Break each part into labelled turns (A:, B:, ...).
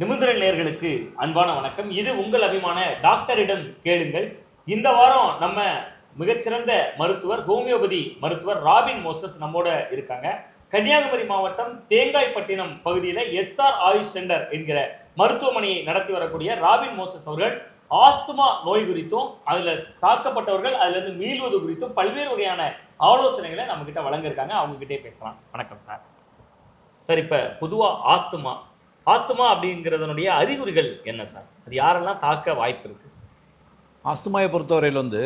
A: நிமிந்திரன் நேர்களுக்கு அன்பான வணக்கம். இது உங்கள் அபிமான டாக்டரிடம் கேளுங்கள். இந்த வாரம் நம்ம மிகச்சிறந்த மருத்துவர் ஹோமியோபதி மருத்துவர் ராபின் மோசஸ் நம்மோட இருக்காங்க. கன்னியாகுமரி மாவட்டம் தேங்காய்பட்டினம் பகுதியில் எஸ்ஆர் ஆயுஷ் சென்டர் என்கிற மருத்துவமனையை நடத்தி வரக்கூடிய ராபின் மோசஸ் அவர்கள் ஆஸ்துமா நோய் குறித்தும் அதில் தாக்கப்பட்டவர்கள் அதுலேருந்து மீள்வது குறித்தும் பல்வேறு வகையான ஆலோசனைகளை நம்மக்கிட்ட வழங்கியிருக்காங்க. அவங்ககிட்டே பேசலாம். வணக்கம் சார். சார் இப்போ பொதுவாக ஆஸ்துமா ஆஸ்துமா அப்படிங்கிறதனுடைய அறிகுறிகள் என்ன சார்? அது யாரெல்லாம் தாக்க வாய்ப்பு இருக்கு?
B: ஆஸ்துமாயை பொறுத்தவரையில் வந்து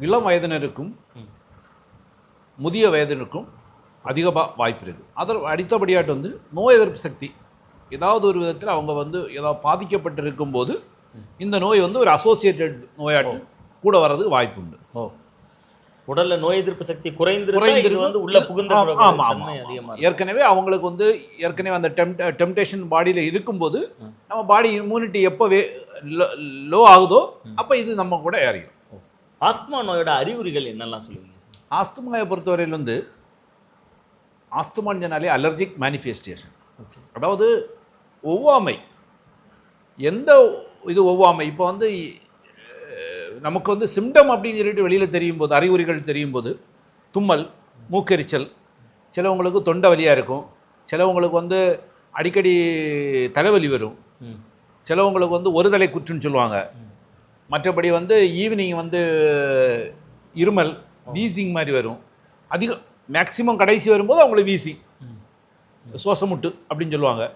B: இளம் வயதினருக்கும். முதிய வயதினருக்கும் அதிக வாய்ப்பு இருக்குது அதர் அடுத்தபடியாட்டு வந்து நோய் எதிர்ப்பு சக்தி. ஏதாவது ஒரு விதத்தில் அவங்க வந்து ஏதாவது பாதிக்கப்பட்டிருக்கும் போது இந்த நோய் வந்து ஒரு அசோசியேட்டட் நோயாட்டு கூட வர்றதுக்கு வாய்ப்பு உண்டு.
A: ஓ. உடல்ல நோய் எதிர்ப்பு சக்தி
B: குறைந்திருக்கும்.
A: வந்து உள்ள புகுந்த
B: ஆமா, ஆமா. ஏற்கனவே அவங்களுக்கு வந்து ஏற்கனவே அந்த டெம்ட் டெம்டேஷன் பாடியில் இருக்கும்போது. நம்ம பாடி இம்யூனிட்டி எப்போ லோ ஆகுதோ அப்போ இது நம்ம கூட ஏறிடும்.
A: ஆஸ்துமா நோயோட அறிகுறிகள் என்னெல்லாம் சொல்லுவீங்க
B: ஆஸ்துமாவை பொறுத்தவரையில் வந்து ஆஸ்துமான்னு சொன்னாலே அலர்ஜிக் மேனிஃபெஸ்டேஷன் அதாவது ஒவ்வாமை. எந்த இது ஒவ்வாமை? இப்போ வந்து நமக்கு வந்து சிம்டம் அப்படின்னு சொல்லிட்டு வெளியில் தெரியும் போது அறிகுறிகள் தெரியும் போது தும்மல் மூக்கெரிச்சல் சிலவங்களுக்கு தொண்டை வலியாக இருக்கும். சிலவங்களுக்கு வந்து அடிக்கடி தலைவலி வரும். சிலவங்களுக்கு வந்து ஒரு தலை குற்றுன்னு சொல்லுவாங்க. மற்றபடி வந்து ஈவினிங் வந்து இருமல் வீசிங் மாதிரி வரும். அதிகம் மேக்ஸிமம் கடைசி வரும்போது அவங்களுக்கு வீசிங்
A: ம்.
B: சுவாசமுட்டு அப்படின்னு சொல்லுவாங்க.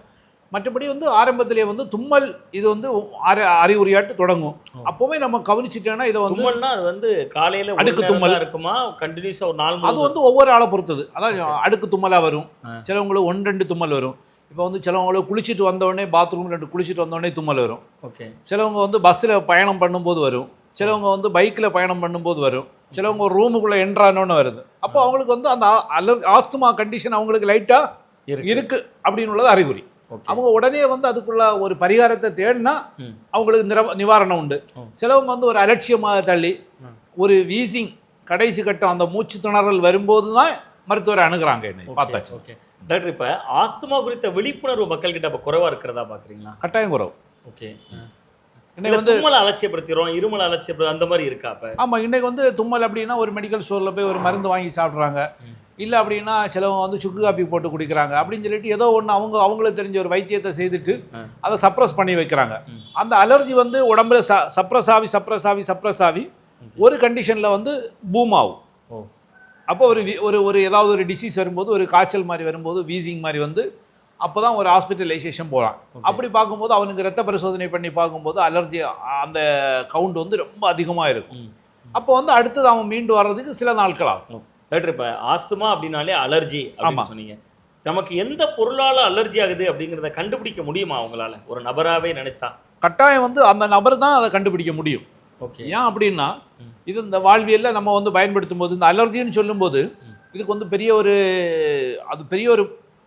B: மற்றபடி வந்து ஆரம்பத்திலே வந்து தும்மல் இது வந்து அரி அறிகுறியாட்டு தொடங்கும். அப்போவே நம்ம கவனிச்சிட்டோன்னா இதை வந்து
A: தும்மல்னா அது வந்து காலையில
B: அடுக்கு தும்மல்.
A: இருக்குமா? கண்டினியூஸா ஒரு நாள்
B: அது வந்து ஒவ்வொரு ஆளை பொறுத்தது. அதான் அடுக்கு தும்மலாக வரும். சிலவங்களுக்கு ஒன்று ரெண்டு தும்மல் வரும். இப்போ வந்து சிலவங்களுக்கு குளிச்சுட்டு வந்த உடனே பாத்ரூம் ரெண்டு குளிச்சுட்டு வந்த உடனே தும்மல் வரும்.
A: ஓகே
B: சிலவங்க வந்து பஸ்ஸில் பயணம் பண்ணும்போது வரும். சிலவங்க வந்து பைக்கில் பயணம் பண்ணும்போது வரும். சிலவங்க ஒரு ரூமுக்குள்ளே என்ட்ரானோன்னு வருது. அப்போ அவங்களுக்கு வந்து அந்த அலர் ஆஸ்துமா கண்டிஷன் அவங்களுக்கு லைட்டாக
A: இருக்கு.
B: இருக்கு. அப்படின்னு உள்ளது அறிகுறி. அவங்க உடனே வந்து அதுக்குள்ள ஒரு பரிகாரத்தை தேடினா. அவங்களுக்கு நிவாரணம் உண்டு. சிலவங்க வந்து ஒரு அலட்சியமாக தள்ளி. ஒரு வீசிங் கடைசி கட்டம் அந்த மூச்சு திணறல் வரும்போது தான் மருத்துவரை அணுகுறாங்க என்னை பார்த்தாச்சு.
A: ஓகே. டாக்டர் இப்ப ஆஸ்துமா குறித்த விழிப்புணர்வு மக்கள் கிட்ட இப்ப குறைவா இருக்கிறதா பாக்குறீங்களா?
B: கட்டாயம் குறவு.
A: ஓகே.
B: இன்னைக்கு வந்து
A: தும்மலை அலட்சியப்படுத்திடுறோம் இருமலை அலட்சியப்படுத்த அந்த மாதிரி இருக்கா அப்ப?
B: ஆமாம் இன்னைக்கு வந்து தும்மல் அப்படின்னா ஒரு மெடிக்கல் ஸ்டோரில் போய் ஒரு மருந்து வாங்கி சாப்பிட்றாங்க. இல்லை அப்படின்னா சிலவங்க வந்து சுக்கு காப்பி போட்டு குடிக்கிறாங்க. அப்படின்னு சொல்லிட்டு ஏதோ ஒன்று அவங்க அவங்களுக்கு தெரிஞ்ச ஒரு வைத்தியத்தை செய்துட்டு. அதை சப்ரஸ் பண்ணி வைக்கிறாங்க. அந்த அலர்ஜி வந்து உடம்புல ச சப்ரஸ் ஆகி சப்ரஸ் ஆகி சப்ரஸ் ஆகி ஒரு கண்டிஷனில் வந்து பூம் ஆகும். அப்போ ஒரு ஒரு ஒரு ஏதாவது ஒரு டிசீஸ் வரும்போது ஒரு காய்ச்சல் மாதிரி வரும்போது வீசிங் மாதிரி வந்து அப்போ தான் ஒரு ஹாஸ்பிட்டலைசேஷன் போகிறான்
A: Okay.
B: அப்படி பார்க்கும்போது அவனுக்கு ரத்த பரிசோதனை பண்ணி பார்க்கும்போது அலர்ஜி அந்த கவுண்ட் வந்து ரொம்ப அதிகமாக இருக்கும். அப்போ வந்து அடுத்தது அவன் மீண்டு வர்றதுக்கு சில நாட்கள் ஆகும்.
A: டாக்டர் இப்ப ஆஸ்துமா அப்படின்னாலே அலர்ஜி. அப்படின்னு சொன்னீங்க நமக்கு எந்த பொருளால அலர்ஜி ஆகுது அப்படிங்கறத கண்டுபிடிக்க முடியுமா அவங்களால ஒரு நபராவே நினைத்தா
B: கட்டாயம் வந்து அந்த நபர் தான் அதை கண்டுபிடிக்க முடியும்
A: ஓகே
B: ஏன் அப்படின்னா. இது இந்த வாழ்வியலில் நம்ம வந்து பயன்படுத்தும் போது இந்த அலர்ஜின்னு சொல்லும்போது. இதுக்கு வந்து பெரிய ஒரு அது பெரிய ஒரு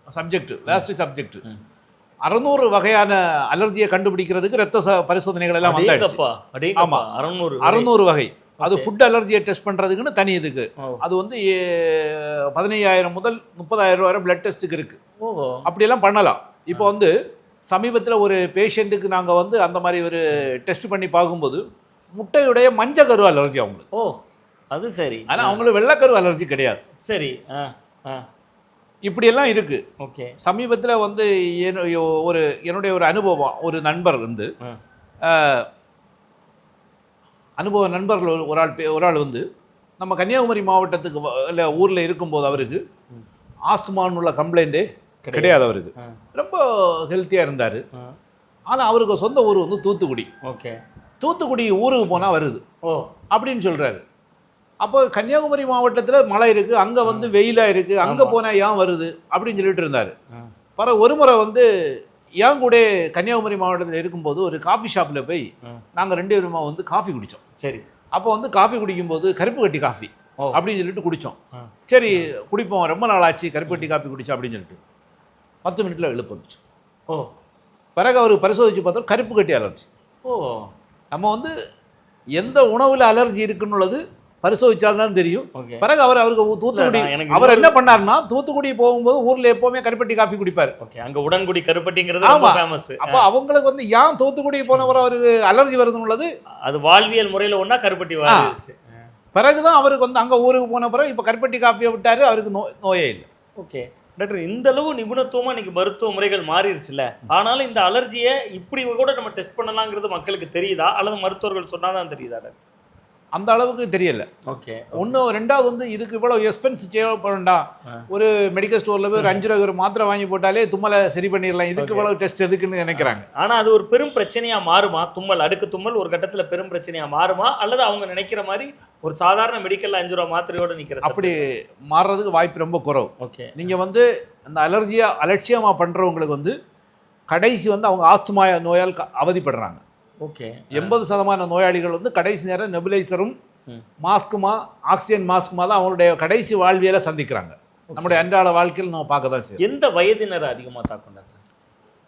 B: சப்ஜெக்ட் லாஸ்ட் சப்ஜெக்ட். அறநூறு வகையான அலர்ஜியை கண்டுபிடிக்கிறதுக்கு ரத்த பரிசோதனைகள் எல்லாம் வந்தாச்சு
A: அடேங்கப்பா அடேங்கப்பா
B: ஆமா.
A: அறநூறு
B: அறுநூறு வகை அது. ஃபுட் அலர்ஜியை டெஸ்ட் பண்ணுறதுக்குன்னு தனி இதுக்கு. அது வந்து பதினையாயிரம் முதல் முப்பதாயிரம் ரூபா பிளட் டெஸ்ட்டுக்கு இருக்குது அப்படியெல்லாம் பண்ணலாம். இப்போ வந்து சமீபத்தில் ஒரு பேஷண்ட்டுக்கு நாங்கள் வந்து அந்த மாதிரி ஒரு டெஸ்ட் பண்ணி பார்க்கும்போது முட்டையுடைய மஞ்சள் கரு அலர்ஜி அவங்களுக்கு.
A: ஓ அது சரி.
B: ஆனால் அவங்களுக்கு வெள்ளைக்கரு அலர்ஜி கிடையாது.
A: சரி. ஆ ஆ.
B: இப்படியெல்லாம் இருக்குது
A: ஓகே.
B: சமீபத்தில் வந்து ஒரு என்னுடைய ஒரு அனுபவம் ஒரு நண்பர் வந்து அனுபவ நண்பர்கள் ஒரு- ஆள் பே- ஒரு ஆள் வந்து நம்ம கன்னியாகுமரி மாவட்டத்துக்கு இல்லை ஊரில் இருக்கும்போது அவருக்கு. ஆஸ்துமான்னு உள்ள கம்ப்ளைண்ட்டே கிடையாது அவருக்கு. ரொம்ப ஹெல்த்தியாக இருந்தார். ஆனால் அவருக்கு சொந்த ஊர் வந்து தூத்துக்குடி
A: ஓகே
B: தூத்துக்குடி ஊருக்கு போனால் வருது
A: ஓ
B: அப்படின்னு சொல்கிறாரு அப்போ கன்னியாகுமரி மாவட்டத்தில் மழை இருக்குது அங்கே வந்து வெயிலாக இருக்குது அங்கே. போனால் ஏன் வருது அப்படின்னு சொல்லிட்டு இருந்தார். பிறகு ஒரு முறை வந்து என் கூட கன்னியாகுமரி மாவட்டத்தில் இருக்கும்போது ஒரு காஃபி ஷாப்பில் போய். நாங்கள் ரெண்டு பேருமா வந்து காஃபி குடித்தோம்
A: சரி.
B: அப்போ வந்து காஃபி குடிக்கும்போது கருப்பு கட்டி காஃபி
A: ஓ.
B: அப்படின்னு சொல்லிட்டு குடித்தோம். சரி குடிப்போம் ரொம்ப நாள் ஆச்சு கருப்பு கட்டி காஃபி குடிச்சோம் அப்படின்னு சொல்லிட்டு. பத்து மினிட்ல எழுப்பு வந்துச்சு.
A: ஓ.
B: பிறகு அவர் பரிசோதிச்சு பார்த்தோம் கருப்பு கட்டி அலர்ஜி.
A: ஓ.
B: நம்ம வந்து எந்த உணவில் அலர்ஜி இருக்குன்னு உள்ளது பரிசோதிச்சாதான் தெரியும். பிறகு அவர் அவருக்கு தூத்துக்குடி அவர் என்ன பண்ணாருன்னா தூத்துக்குடி போகும்போது ஊர்ல எப்பவுமே கருப்பட்டி காப்பி குடிப்பாரு.
A: ஓகே அங்க உடன்குடி கருப்பட்டிங்கிறது
B: ஆமா. அப்போ அவங்களுக்கு வந்து ஏன் தூத்துக்குடி போனவர் அவருக்கு அலர்ஜி வருதுன்னு உள்ளது
A: அது வாழ்வியல் முறையில ஒண்ணா கருப்பட்டி
B: பிறகுதான் அவருக்கு வந்து அங்க ஊருக்கு போன பிறகு இப்ப கருப்பட்டி காப்பியை விட்டாரு அவருக்கு நோ நோயே இல்லை.
A: ஓகே. டாக்டர் இந்த அளவு நிபுணத்துவமா இன்னைக்கு மருத்துவ முறைகள் மாறிடுச்சுல ஆனாலும் இந்த அலர்ஜியை இப்படி கூட நம்ம டெஸ்ட் பண்ணலாங்கிறது மக்களுக்கு தெரியுதா? அல்லது மருத்துவர்கள் சொன்னாதான் தெரியுதா டாக்டர்?
B: அந்த அளவுக்கு தெரியல.
A: ஓகே.
B: ஒன்று ரெண்டாவது வந்து இதுக்கு இவ்வளவு எக்ஸ்பென்ஸ் தேவைப்படும்டா
A: ஆ.
B: ஒரு மெடிக்கல் ஸ்டோர்ல போய் ஒரு அஞ்சு ரூபா ஒரு மாத்திரை வாங்கி போட்டாலே தும்மலை சரி பண்ணிடலாம். இதுக்கு. இவ்வளவு டெஸ்ட் எதுக்குன்னு நினைக்கிறாங்க.
A: ஆனா அது ஒரு பெரும் பிரச்சனையா மாறுமா? தும்மல் அடுக்கு தும்மல் ஒரு கட்டத்துல பெரும் பிரச்சனையா மாறுமா? அல்லது அவங்க நினைக்கிற மாதிரி ஒரு சாதாரண மெடிக்கல்ல அஞ்சு ரூபா மாத்திரையோட நிக்கிற
B: அப்படி மாறுறதுக்கு வாய்ப்பு ரொம்ப குறைவு.
A: ஓகே.
B: நீங்க வந்து அந்த அலர்ஜியா அலட்சியமா பண்றவங்களுக்கு வந்து கடைசி வந்து அவங்க ஆஸ்துமா நோயால் க- அவதிப்படுறாங்க.
A: ஓகே.
B: எண்பது சதமான நோயாளிகள் வந்து கடைசி நேரம் நெபுலைசரும். மாஸ்க்குமா ஆக்சிஜன் மாஸ்க்குமா தான் அவங்களுடைய கடைசி வாழ்வியலை சந்திக்கிறாங்க. நம்முடைய அன்றாட வாழ்க்கையில் நம்ம பார்க்க தான் செய்யும்
A: எந்த வயதினர் அதிகமா தாக்கும்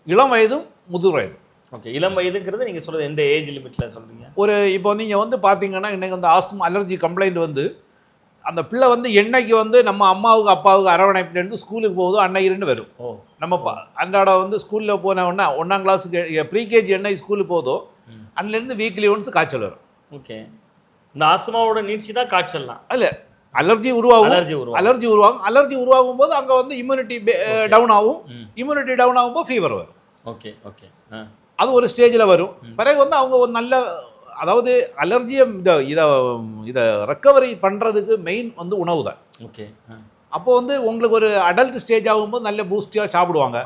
B: இளம் வயதும் முதிர் வயதும்.
A: ஓகே. இளம் வயதுங்கிறது நீங்க சொல்றது எந்த ஏஜ் லிமிட்ல சொல்றீங்க?
B: ஒரு இப்போ நீங்கள் வந்து பார்த்தீங்கன்னா இன்னைக்கு வந்து ஆஸ்துமா அலர்ஜி கம்ப்ளைண்ட் வந்து அந்த பிள்ளை வந்து என்னைக்கு வந்து நம்ம அம்மாவுக்கு அப்பாவுக்கு அரவணைப்புலேருந்து ஸ்கூலுக்கு போகுதோ அன்னைக்கு வரும் நம்ம அன்றாட வந்து ஸ்கூலில் போன உடனே ஒன்றாம் கிளாஸுக்கு ப்ரீகேஜி என்னைக்கு ஸ்கூலுக்கு போதோ
A: ம்.
B: அன்னிலேருந்து வீக்லி ஒன்ஸ் காய்ச்சல் வரும்.
A: ஓகே இந்த ஆஸ்துமாவோட நீட்சி தான் காய்ச்சல்லாம்.
B: இல்லை அலர்ஜி உருவாகும்
A: அலர்ஜி உருவாகும்.
B: அலர்ஜி உருவாகும். அலர்ஜி உருவாகும் போது அங்கே வந்து இம்யூனிட்டி டவுன் ஆகும். இம்யூனிட்டி டவுன் ஆகும்போது ஃபீவர் வரும்.
A: ஓகே ஓகே
B: அது ஒரு ஸ்டேஜில் வரும். பிறகு வந்து அவங்க ஒரு நல்ல அதாவது அலர்ஜியை இதை இதை இதை ரெக்கவரி பண்ணுறதுக்கு மெயின் வந்து உணவு தான்.
A: ஓகே.
B: அப்போ வந்து உங்களுக்கு ஒரு அடல்ட் ஸ்டேஜ் ஆகும்போது நல்ல பூஸ்டியாக சாப்பிடுவாங்க.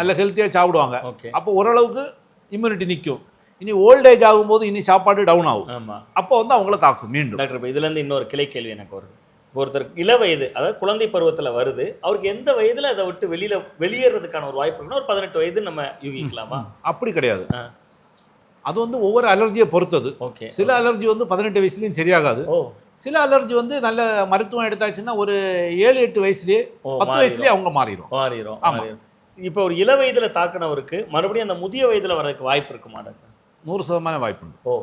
B: நல்ல ஹெல்த்தியாக சாப்பிடுவாங்க. அப்போ ஓரளவுக்கு இம்யூனிட்டி நிற்கும் இனி ஓல்டேஜ் ஆகும்போது இனி சாப்பாடு டவுன் ஆகும்.
A: ஆமா.
B: அப்போ வந்து அவங்கள தாக்கும் மீண்டும்.
A: டாக்டர் இப்போ இதுல இருந்து இன்னொரு கிளை கேள்வி எனக்கு வருது. ஒருத்தர் இள வயது அதாவது குழந்தை பருவத்துல வருது அவருக்கு எந்த வயதுல அதை விட்டு வெளியில வெளியேறதுக்கான ஒரு வாய்ப்பு இருக்குன்னா ஒரு பதினெட்டு வயது நம்ம யூகிக்கலாமா?
B: அப்படி கிடையாது. அது வந்து ஒவ்வொரு அலர்ஜியை பொறுத்தது.
A: ஓகே.
B: சில அலர்ஜி வந்து பதினெட்டு வயசுலையும் சரியாகாது. சில அலர்ஜி வந்து நல்ல மருத்துவம் எடுத்தாச்சுன்னா ஒரு ஏழு எட்டு வயசுலேயே பத்து. வயசுலேயே அவங்க மாறிடும்
A: மாறிடும்
B: ஆமா.
A: இப்போ ஒரு இள வயதுல தாக்குனவருக்கு மறுபடியும் அந்த முதிய வயதுல வர்றதுக்கு வாய்ப்பு இருக்குமா டாக்டர்?
B: நூறு சதமான வாய்ப்பு உண்டு
A: ஓ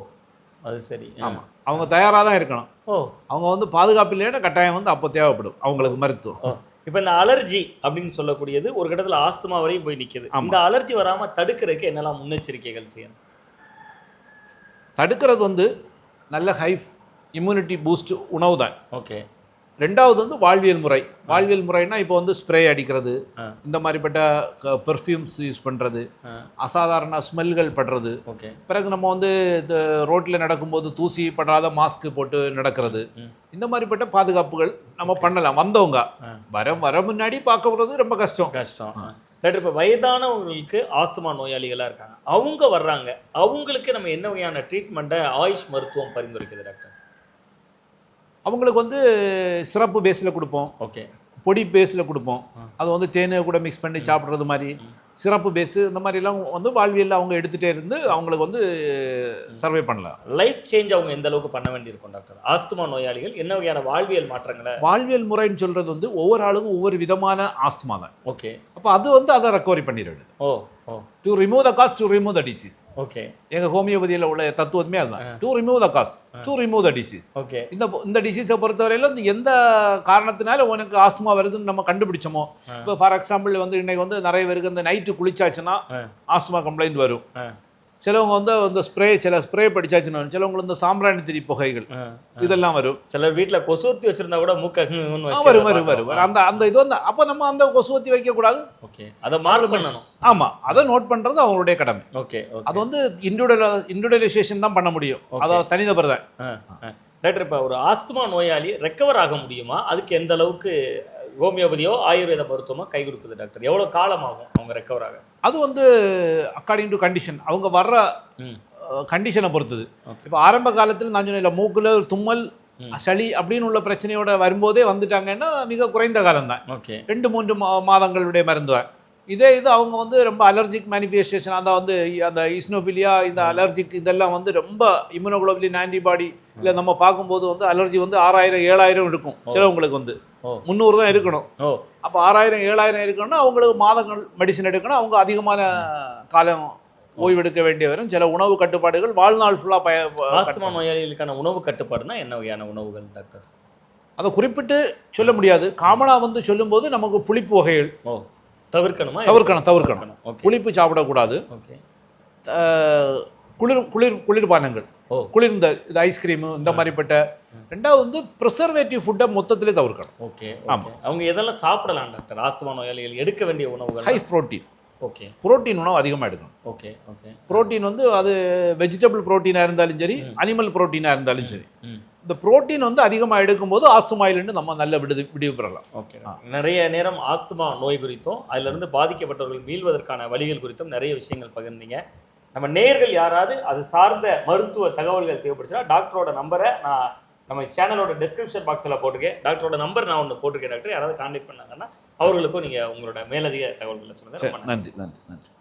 A: அது சரி.
B: ஆமாம் அவங்க தயாராக தான் இருக்கணும்.
A: ஓ.
B: அவங்க வந்து பாதுகாப்பு இல்லைன்னா கட்டாயம் வந்து அப்போ தேவைப்படும். அவங்களுக்கு மருத்துவம்.
A: இப்போ இந்த அலர்ஜி அப்படின்னு சொல்லக்கூடியது ஒரு கட்டத்துல ஆஸ்துமா வரையும் போய் நிக்குது.
B: ஆமா.
A: இந்த அலர்ஜி வராம தடுக்கிறதுக்கு என்னெல்லாம் முன்னெச்சரிக்கைகள் செய்யணும்?
B: தடுக்கிறது வந்து நல்ல ஹை இம்யூனிட்டி பூஸ்ட் உணவு தான்.
A: ஓகே.
B: ரெண்டாவது வந்து வாழ்வியல் முறை. வாழ்வியல் முறைனா இப்போ வந்து ஸ்ப்ரே அடிக்கிறது. இந்த மாதிரிப்பட்ட பெர்ஃப்யூம்ஸ் யூஸ் பண்ணுறது. அசாதாரண ஸ்மெல்கள் படுறது.
A: ஓகே.
B: பிறகு நம்ம வந்து ரோட்டில் நடக்கும்போது தூசி படாத மாஸ்க் போட்டு நடக்கிறது. இந்த மாதிரிப்பட்ட பாதுகாப்புகள் நம்ம பண்ணலாம். வந்தவங்க. வர வர முன்னாடி பார்க்கப்படுறது ரொம்ப கஷ்டம்.
A: கஷ்டம். டாக்டர் இப்போ வயதானவங்களுக்கு ஆஸ்துமா நோயாளிகளா இருக்காங்க. அவங்க வர்றாங்க. அவங்களுக்கு நம்ம என்ன வகையான ட்ரீட்மெண்ட்டை ஆயுஷ் மருத்துவம் பரிந்துரைக்குது டாக்டர்?
B: அவங்களுக்கு வந்து சிறப்பு பேஸில் கொடுப்போம்.
A: ஓகே.
B: பொடி பேஸில் கொடுப்போம். அது வந்து தேனை கூட மிக்ஸ் பண்ணி சாப்பிட்றது மாதிரி. சிறப்பு பேஸு இந்த மாதிரிலாம் வந்து வாழ்வியலில் அவங்க எடுத்துகிட்டே இருந்து அவங்களுக்கு வந்து சர்வே பண்ணலாம்.
A: லைஃப் சேஞ்ச் அவங்க எந்த அளவுக்கு பண்ண வேண்டியிருக்கும் டாக்டர்? ஆஸ்துமா நோயாளிகள் என்ன வகையான வாழ்வியல் மாற்றங்களை?
B: வாழ்வியல் முறைன்னு சொல்கிறது வந்து ஒவ்வொரு ஆளுக்கும் ஒவ்வொரு விதமான ஆஸ்துமா தான்.
A: ஓகே.
B: அப்போ அது வந்து அதை ரெக்கவரி பண்ணிடுது.
A: ஓ ஓ.
B: To remove the cause to remove the disease
A: okay
B: எங்கள் ஹோமியோபதியில் உள்ள தத்துவமே அதுதான். To remove the cause to remove the disease
A: okay
B: இந்த இந்த டிசீஸை பொறுத்தவரையில இந்த எந்த காரணத்தினால உனக்கு ஆஸ்துமா வருதுன்னு நம்ம கண்டுபிடிச்சோமோ. இப்போ ஃபார் எக்ஸாம்பிள் வந்து இன்னைக்கு வந்து நிறைய பேருக்கு இந்த நைட்டு குளிச்சாச்சுன்னா. ஆஸ்துமா கம்ப்ளைண்ட் வரும். சிலவங்க வந்து இந்த ஸ்ப்ரே சில ஸ்ப்ரே படிச்சாச்சுன்னா வரும். சிலவங்க இந்த சாம்பிராணி திரி புகைகள். இதெல்லாம் வரும்.
A: சிலர் வீட்ல கொசுவத்தி வச்சிருந்தா கூட மூக்க
B: வரும் வரும் வரும். அந்த அந்த இது வந்து அப்போ நம்ம அந்த கொசுவத்தி வைக்கக்கூடாது.
A: ஓகே. அதை மாறு பண்ணணும்.
B: ஆமா. அதை நோட் பண்றது அவங்களுடைய கடமை.
A: ஓகே
B: அது வந்து இண்டிவிடுவல் இண்டிவிடுவலைசேஷன் தான் பண்ண முடியும். அதாவது தனிநபர் தான்.
A: டாக்டர் இப்போ ஒரு ஆஸ்துமா நோயாளி ரெக்கவர் ஆக முடியுமா? அதுக்கு எந்த அளவுக்கு ஹோமியோபதியோ ஆயுர்வேத மருத்துவமோ கை கொடுக்குது டாக்டர். எவ்வளவு காலம் ஆகும் அவங்க ரெக்கவர் ஆக?
B: அது வந்து அக்கார்டிங் டு கண்டிஷன் அவங்க வர்ற கண்டிஷனை பொறுத்தது. இப்போ ஆரம்ப காலத்தில் நான் சொன்ன மூக்குல தும்மல். சளி அப்படின்னு உள்ள பிரச்சனையோட வரும்போதே வந்துட்டாங்கன்னா மிக குறைந்த காலம் தான்
A: ஓகே.
B: ரெண்டு மூன்று மா- மாதங்களுடைய மருந்து இதே இது அவங்க வந்து ரொம்ப அலர்ஜிக் மேனிஃபெஸ்டேஷன் அந்த வந்து அந்த இஸ்னோபிலியா இந்த அலர்ஜிக் இதெல்லாம் வந்து ரொம்ப இம்யூனோகுளோபிலின் ஆன்டிபாடி இல்லை நம்ம பார்க்கும்போது வந்து அலர்ஜி வந்து ஆறாயிரம் ஏழாயிரம் இருக்கும் சிலவங்களுக்கு வந்து. முந்நூறு தான் இருக்கணும். அப்போ ஆறாயிரம் ஏழாயிரம் இருக்கணும்னா அவங்களுக்கு மாதங்கள் மெடிசன் எடுக்கணும். அவங்க அதிகமான காலம் ஓய்வெடுக்க வேண்டிய வரும். சில உணவு கட்டுப்பாடுகள் வாழ்நாள் ஃபுல்லாக பய
A: ஆஸ்துமா நோயாளிகளுக்கான உணவு கட்டுப்பாடுனா என்ன வகையான உணவுகள் டாக்டர்?
B: அதை குறிப்பிட்டு சொல்ல முடியாது. காமனாக வந்து சொல்லும்போது நமக்கு புளிப்பு வகைகள்.
A: தவிர்க்கணுமா?
B: தவிர்க்கணும் தவிர்க்கணும். புளிப்பு சாப்பிடக்கூடாது. குளிர் குளிர் குளிர்பானங்கள் குளிர்ந்த இது ஐஸ்கிரீமு இந்த மாதிரிப்பட்ட ரெண்டாவது வந்து ப்ரிசர்வேட்டிவ் ஃபுட்டை மொத்தத்திலே தவிர்க்கணும்.
A: ஓகே
B: ஆமா.
A: ஓகே அவங்க எதெல்லாம் சாப்பிடலாம் டாக்டர். ஆஸ்துமா நோயாளிகள் எடுக்க வேண்டிய உணவுகள்.
B: ஹை ப்ரோட்டீன்
A: ஓகே
B: புரோட்டீன் உணவு அதிகமாக எடுக்கணும்.
A: ஓகே ஓகே
B: புரோட்டீன் வந்து அது வெஜிடபிள் புரோட்டீனாக இருந்தாலும் சரி அனிமல் புரோட்டீனாக இருந்தாலும் சரி. இந்த புரோட்டீன் வந்து அதிகமாக எடுக்கும்போது ஆஸ்துமாயிலிருந்து நம்ம நல்ல விடுது விடிவு பெறலாம்.
A: ஓகே நிறைய நேரம் ஆஸ்துமா நோய் குறித்தும் அதிலிருந்து பாதிக்கப்பட்டவர்கள் மீள்வதற்கான வழிகள் குறித்தும் நிறைய விஷயங்கள் பகிர்ந்தீங்க. நம்ம நேர்கள் யாராவது அது சார்ந்த மருத்துவ தகவல்கள் தேவைப்படுச்சுன்னா டாக்டரோட நம்பரை நான் நம்ம சேனலோட டிஸ்கிரிப்ஷன் பாக்ஸில் போட்டிருக்கேன். டாக்டரோட நம்பர் நான் ஒன்று போட்டிருக்கேன் டாக்டர் யாராவது கான்டாக்ட் பண்ணாங்கன்னா அவர்களுக்கும் நீங்கள் உங்களோட மேலதிக தகவல்களை சொல்லுங்கள்.
B: நன்றி நன்றி நன்றி.